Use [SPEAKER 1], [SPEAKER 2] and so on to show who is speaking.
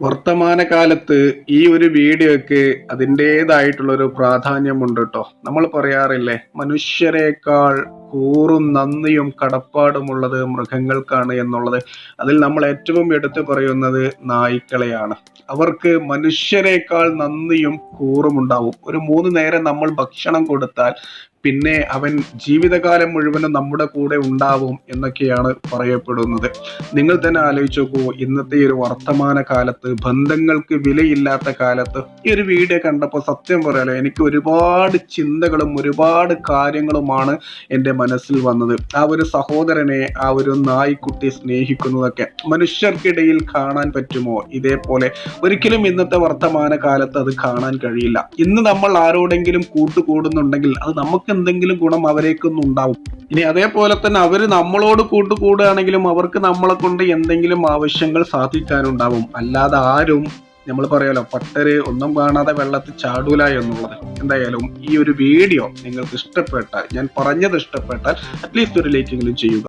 [SPEAKER 1] വർത്തമാനകാലത്ത് ഈ ഒരു വീഡിയോയ്ക്ക് അതിന്റെതായിട്ടുള്ളൊരു പ്രാധാന്യമുണ്ട് കേട്ടോ നമ്മൾ പറയാറില്ലേ മനുഷ്യരെക്കാൾ കൂറും നന്ദിയും കടപ്പാടുമുള്ളത് മൃഗങ്ങൾക്കാണ് എന്നുള്ളത്. അതിൽ നമ്മൾ ഏറ്റവും എടുത്തു പറയുന്നത് നായ്ക്കളെയാണ്. അവർക്ക് മനുഷ്യരെക്കാൾ നന്ദിയും കൂറും ഉണ്ടാവും. ഒരു മൂന്ന് നേരം നമ്മൾ ഭക്ഷണം കൊടുത്താൽ പിന്നെ അവൻ ജീവിതകാലം മുഴുവനും നമ്മുടെ കൂടെ ഉണ്ടാവും എന്നൊക്കെയാണ് പറയപ്പെടുന്നത്. നിങ്ങൾ തന്നെ ആലോചിച്ച് നോക്കൂ ഇന്നത്തെ ഒരു വർത്തമാന കാലത്ത് ബന്ധങ്ങൾക്ക് വിലയില്ലാത്ത കാലത്ത് ഈ ഒരു വീഡിയോ കണ്ടപ്പോൾ സത്യം പറയാലോ എനിക്ക് ഒരുപാട് ചിന്തകളും ഒരുപാട് കാര്യങ്ങളുമാണ് എന്റെ മനസ്സിൽ വന്നത്. ആ ഒരു സഹോദരനെ ആ ഒരു നായ്ക്കുട്ടി സ്നേഹിക്കുന്നതൊക്കെ മനുഷ്യർക്കിടയിൽ കാണാൻ പറ്റുമോ? ഇതേപോലെ ഒരിക്കലും ഇന്നത്തെ വർത്തമാന കാലത്ത് അത് കാണാൻ കഴിയില്ല. ഇന്ന് നമ്മൾ ആരോടെങ്കിലും കൂട്ടുകൂടുന്നുണ്ടെങ്കിൽ അത് നമുക്ക് എന്തെങ്കിലും ഗുണം അവരേക്കൊന്നും ഉണ്ടാവും ഇനി അതേപോലെ തന്നെ അവർ നമ്മളോട് കൂട്ടുകൂടുകയാണെങ്കിലും അവർക്ക് നമ്മളെ കൊണ്ട് എന്തെങ്കിലും ആവശ്യങ്ങൾ സാധിക്കാനുണ്ടാവും. അല്ലാതെ ആരും നമ്മൾ പറയാലോ പട്ടര് ഒന്നും കാണാതെ വെള്ളത്തിൽ ചാടൂല എന്നുള്ളത്. എന്തായാലും ഈ ഒരു വീഡിയോ നിങ്ങൾക്ക് ഇഷ്ടപ്പെട്ടാൽ ഞാൻ പറഞ്ഞത് ഇഷ്ടപ്പെട്ടാൽ അറ്റ്ലീസ്റ്റ് ഒരു ലൈക്കെങ്കിലും ചെയ്യുക.